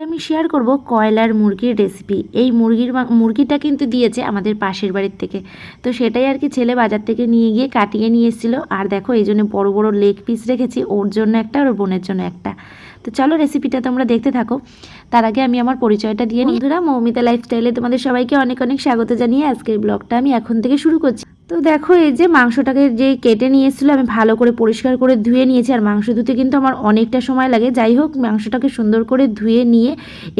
আমি শেয়ার করব কয়লার মুরগির রেসিপি এই মুরগির মুরগিটা কিন্তু দিয়েছে আমাদের পাশের বাড়ির থেকে। তো সেটাই আর কি ছেলে বাজার থেকে নিয়ে গিয়ে কাটিয়ে নিয়ে এসেছিল। আর দেখো, এই জন্য বড়ো বড়ো লেগ পিস রেখেছি, ওর জন্য একটা আর বোনের জন্য একটা। তো চলো রেসিপিটা তোমরা দেখতে থাকো। তার আগে আমি আমার পরিচয়টা দিয়ে নিই। বন্ধুরা, মৌমিতা লাইফস্টাইলে তোমাদের সবাইকে অনেক অনেক স্বাগত জানিয়ে আজকের ব্লগটা আমি এখন থেকে শুরু করছি। তো দেখো, এই যে মাংসটাকে যে কেটে নিয়ে এসেছিল আমি ভালো করে পরিষ্কার করে ধুয়ে নিয়েছি। আর মাংস ধুতে কিন্তু আমার অনেকটা সময় লাগে। যাই হোক, মাংসটাকে সুন্দর করে ধুয়ে নিয়ে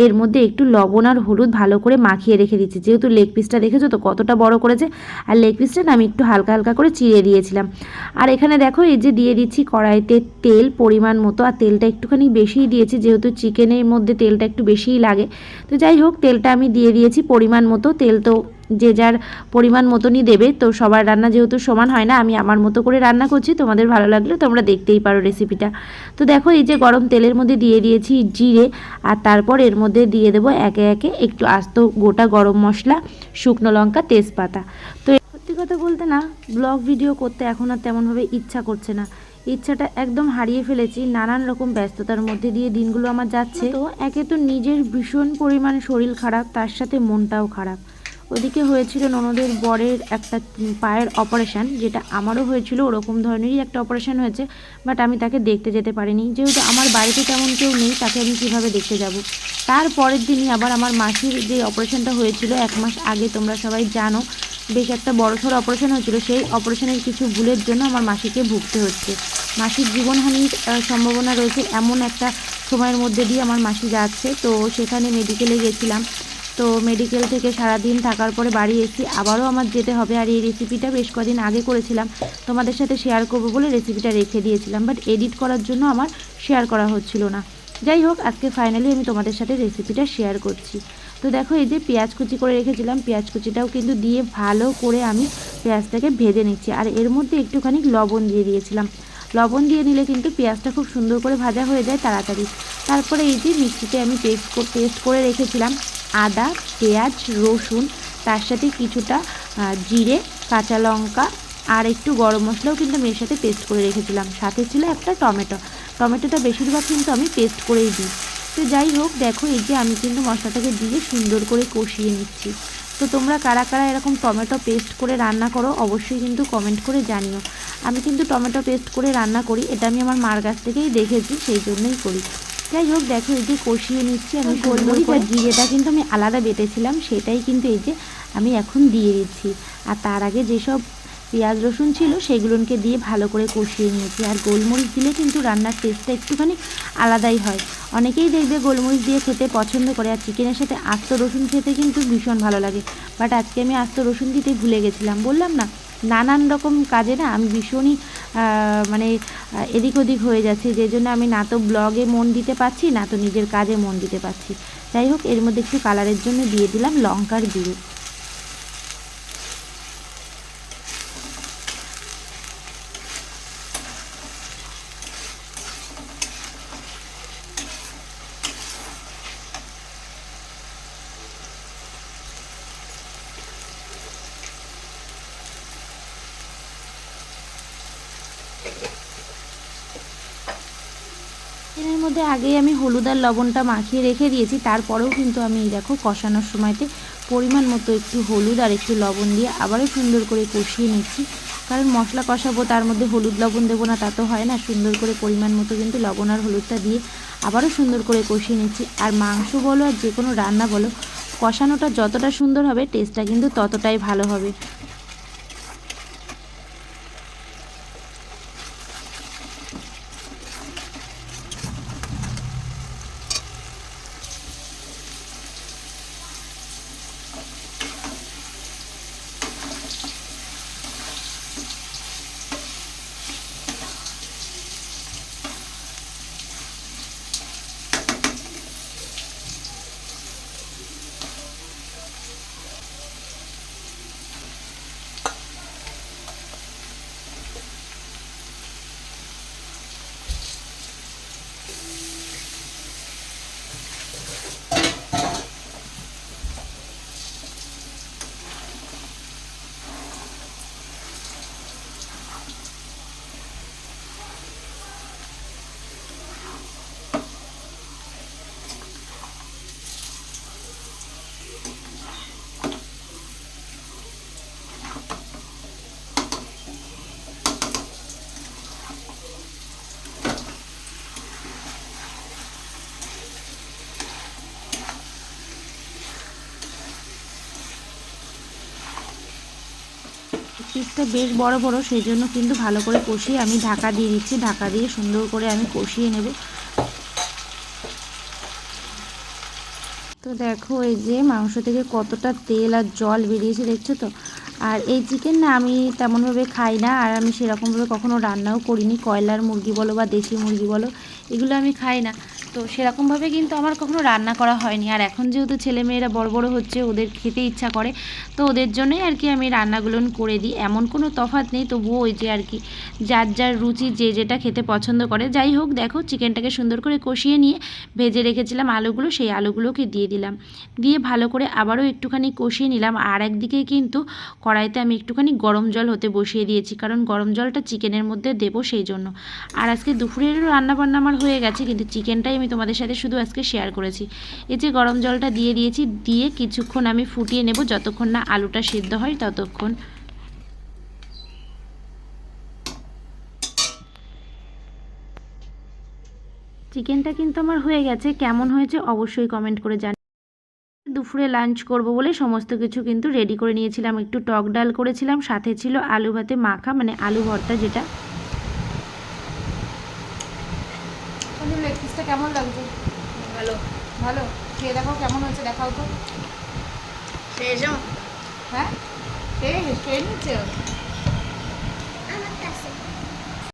এর মধ্যে একটু লবণ আর হলুদ ভালো করে মাখিয়ে রেখে দিচ্ছি যেহেতু লেগ পিসটা দেখেছ তো কতটা বড় করেছে? আর লেগ পিসটা আমি একটু হালকা হালকা করে চিড়ে দিয়েছিলাম। আর এখানে দেখো, এই যে দিয়ে দিচ্ছি কড়াইতে তেল পরিমাণ মতো। আর তেলটা একটুখানি বেশিই দিয়েছি, যেহেতু চিকেনের মধ্যে তেলটা একটু বেশিই লাগে। তো যাই হোক, তেলটা আমি দিয়ে দিয়েছি পরিমাণ মতো। তেল তো যে যার পরিমাণ মতনই দেবে, তো সবার রান্না যেহেতু সমান হয় না, আমি আমার মতো করে রান্না করছি, তোমাদের ভালো লাগলে তোমরা দেখতেই পারো রেসিপিটা তো দেখো, এই যে গরম তেলের মধ্যে দিয়ে দিয়েছি জিরে, আর তারপর এর মধ্যে দিয়ে দেবো একে একে একটু আস্ত গোটা গরম মশলা, শুকনো লঙ্কা, তেজপাতা। তো সত্যি কথা বলতে না ব্লগ ভিডিও করতে এখন আর তেমনভাবে ইচ্ছা করছে না। ইচ্ছাটা একদম হারিয়ে ফেলেছি, নানান রকম ব্যস্ততার মধ্যে দিয়ে দিনগুলো আমার যাচ্ছে। তো একে তো নিজের ভীষণ পরিমাণ শরীর খারাপ, তার সাথে মনটাও খারাপ। ওদিকে হয়েছিল ননদের বরের একটা পায়ের অপারেশন যেটা আমারও হয়েছিল, ওরকম ধরনেরই একটা অপারেশন হয়েছে বাট আমি তাকে দেখতে যেতে পারিনি। যেহেতু আমার বাড়িতে তেমন কেউ নেই, তাকে আমি কীভাবে দেখতে যাব? তার পরের দিনই আবার আমার মাসির যে অপারেশনটা হয়েছিল, এক মাস আগে, তোমরা সবাই জানো, বেশ একটা বড়সড় অপারেশন হয়েছিল। সেই অপারেশনের কিছু ভুলের জন্য আমার মাসিকে ভুগতে হচ্ছে। মাসির জীবনহানির সম্ভাবনা রয়েছে এমন একটা সময়ের মধ্যে দিয়ে আমার মাসি যাচ্ছে, তো সেখানে মেডিকেলে গেছিলাম। তো মেডিকেল থেকে সারাদিন থাকার পরে বাড়ি এসেছি আবারও আমার যেতে হবে। আর এই রেসিপিটা বেশ কদিন আগে করেছিলাম। তোমাদের সাথে শেয়ার করব বলে রেসিপিটা রেখে দিয়েছিলাম। বাট এডিট করার জন্য আমার শেয়ার করা হচ্ছিল না। যাই হোক, আজকে ফাইনালি আমি তোমাদের সাথে রেসিপিটা শেয়ার করছি। তো দেখো, এই যে পেঁয়াজ কুচি করে রেখেছিলাম। পেঁয়াজ কুচিটাও কিন্তু দিয়ে ভালো করে আমি পেঁয়াজটাকে ভেজে নিচ্ছি। আর এর মধ্যে একটুখানি লবণ দিয়ে দিয়েছিলাম। লবণ দিয়ে নিলে কিন্তু পেঁয়াজটা খুব সুন্দর করে ভাজা হয়ে যায় তাড়াতাড়ি। তারপরে এই যে মিক্সিতে আমি পেস্ট পেস্ট করে রেখেছিলাম। আদা, পেঁয়াজ, রসুন, তার সাথে কিছুটা জিরে, কাঁচা লঙ্কা আর একটু গরম মশলাও কিন্তু আমি এর সাথে পেস্ট করে রেখেছিলাম। সাথে ছিল একটা টমেটো। টমেটোটা বেশিরভাগ কিন্তু আমি পেস্ট করেই দিই। তো যাই হোক, দেখো এই যে আমি কিন্তু মশলাটাকে দিয়ে সুন্দর করে কষিয়ে নিচ্ছি। তো তোমরা কারা কারা এরকম টমেটো পেস্ট করে রান্না করো, অবশ্যই কিন্তু কমেন্ট করে জানিও। আমি কিন্তু টমেটো পেস্ট করে রান্না করি, এটা আমি আমার মার কাছ থেকেই দেখেছি, সেই জন্যই করি। যাই হোক দেখো এই যে কষিয়ে নিচ্ছি আমি গোলমরিচ আর জিরেটা কিন্তু আমি আলাদা বেটেছিলাম সেটাই কিন্তু এই যে আমি এখন দিয়ে দিচ্ছি। আর তার আগে যেসব পেঁয়াজ রসুন ছিল সেগুলোকে দিয়ে ভালো করে কষিয়ে নিয়েছি। আর গোলমরিচ দিলে কিন্তু রান্নার টেস্টটা একটুখানি আলাদাই হয়। অনেকেই দেখবে গোলমরিচ দিয়ে খেতে পছন্দ করে আর চিকেনের সাথে আস্ত রসুন খেতে কিন্তু ভীষণ ভালো লাগে। বাট আজকে আমি আস্ত রসুন দিতে ভুলে গেছিলাম বললাম না? নানান রকম কাজে না আমি ভীষণই মানে এদিক ওদিক হয়ে যাচ্ছি। যে জন্য আমি না তো ব্লগে মন দিতে পারছি, না তো নিজের কাজে মন দিতে পারছি। যাই হোক, এর মধ্যে একটু কালারের জন্য দিয়ে দিলাম লঙ্কার গুঁড়ো। চিকেনের মধ্যে আগেই আমি হলুদ আর লবণটা মাখিয়ে রেখে দিয়েছি, তারপরেও কিন্তু আমি দেখো কষানোর সময়তে পরিমাণ মতো একটু হলুদ আর একটু লবণ দিয়ে আবারও সুন্দর করে কষিয়ে নিচ্ছি। কারণ মশলা কষাবো, তার মধ্যে হলুদ লবণ দেবো না, তা তো হয় না। সুন্দর করে পরিমাণ মতো কিন্তু লবণ আর হলুদটা দিয়ে আবারও সুন্দর করে কষিয়ে নিচ্ছি। আর মাংস বলো আর যে কোনো রান্না বলো, কষানোটা যতটা সুন্দর হবে টেস্টটা কিন্তু ততটাই ভালো হবে। পিসটা বেশ বড় বড় সেই জন্য কিন্তু ভালো করে কষিয়ে আমি ঢাকা দিয়ে দিচ্ছি। ঢাকা দিয়ে সুন্দর করে আমি কষিয়ে নেব। তো দেখো, এই যে মাংস থেকে কতটা তেল আর জল বেরিয়েছে, দেখছ তো? আর এই চিকেন না আমি তেমনভাবে খাই না, আর আমি সেরকমভাবে কখনো রান্নাও করিনি। কয়লার মুরগি বলো বা দেশি মুরগি বলো, এগুলো আমি খাই না। তো সেরকমভাবে কিন্তু আমার কখনো রান্না করা হয়নি। আর এখন যেহেতু ছেলেমেয়েরা বড় বড় হচ্ছে, ওদের খেতে ইচ্ছা করে, তো ওদের জন্যই আর কি আমি রান্নাগুলো করে দিই। এমন কোনো তফাৎ নেই, তবুও ওই যে আর কি যার যার রুচি, যে যেটা খেতে পছন্দ করে। যাই হোক, দেখো, চিকেনটাকে সুন্দর করে কষিয়ে নিয়ে ভেজে রেখেছিলাম আলুগুলো, সেই আলুগুলোকে দিয়ে দিলাম। দিয়ে ভালো করে আবারও একটুখানি কষিয়ে নিলাম। আর একদিকে কিন্তু কড়াইতে আমি একটুখানি গরম জল হতে বসিয়ে দিয়েছি, কারণ গরম জলটা চিকেনের মধ্যে দেবো সেই জন্য। আর আজকে দুপুরেরও রান্নাবান্না আমার হয়ে গেছে, কিন্তু চিকেনটাই আমি তোমাদের সাথে শুধু আজকে শেয়ার করেছি। এই যে গরম জলটা দিয়ে দিয়েছি, দিয়ে কিছুক্ষণ আমি ফুটিয়ে নেব। যতক্ষণ না আলুটা সিদ্ধ হয়, ততক্ষণ। চিকেনটা কিন্তু আমার হয়ে গেছে। কেমন হয়েছে অবশ্যই কমেন্ট করে জানি। দুপুরে লাঞ্চ করব বলে সমস্ত কিছু কিন্তু রেডি করে নিয়েছিলাম। একটু টক ডাল করেছিলাম, সাথে ছিল আলু ভাতে মাখা মানে আলু ভর্তা যেটা। তোমাদের লেগ পিসটা কেমন লাগছে? ভালো। ভালো। খেয়ে দেখো কেমন হয়েছে দেখাও তো। খেয়েছ হ্যাঁ? খেয়ে খেয়ে নিচ্ছে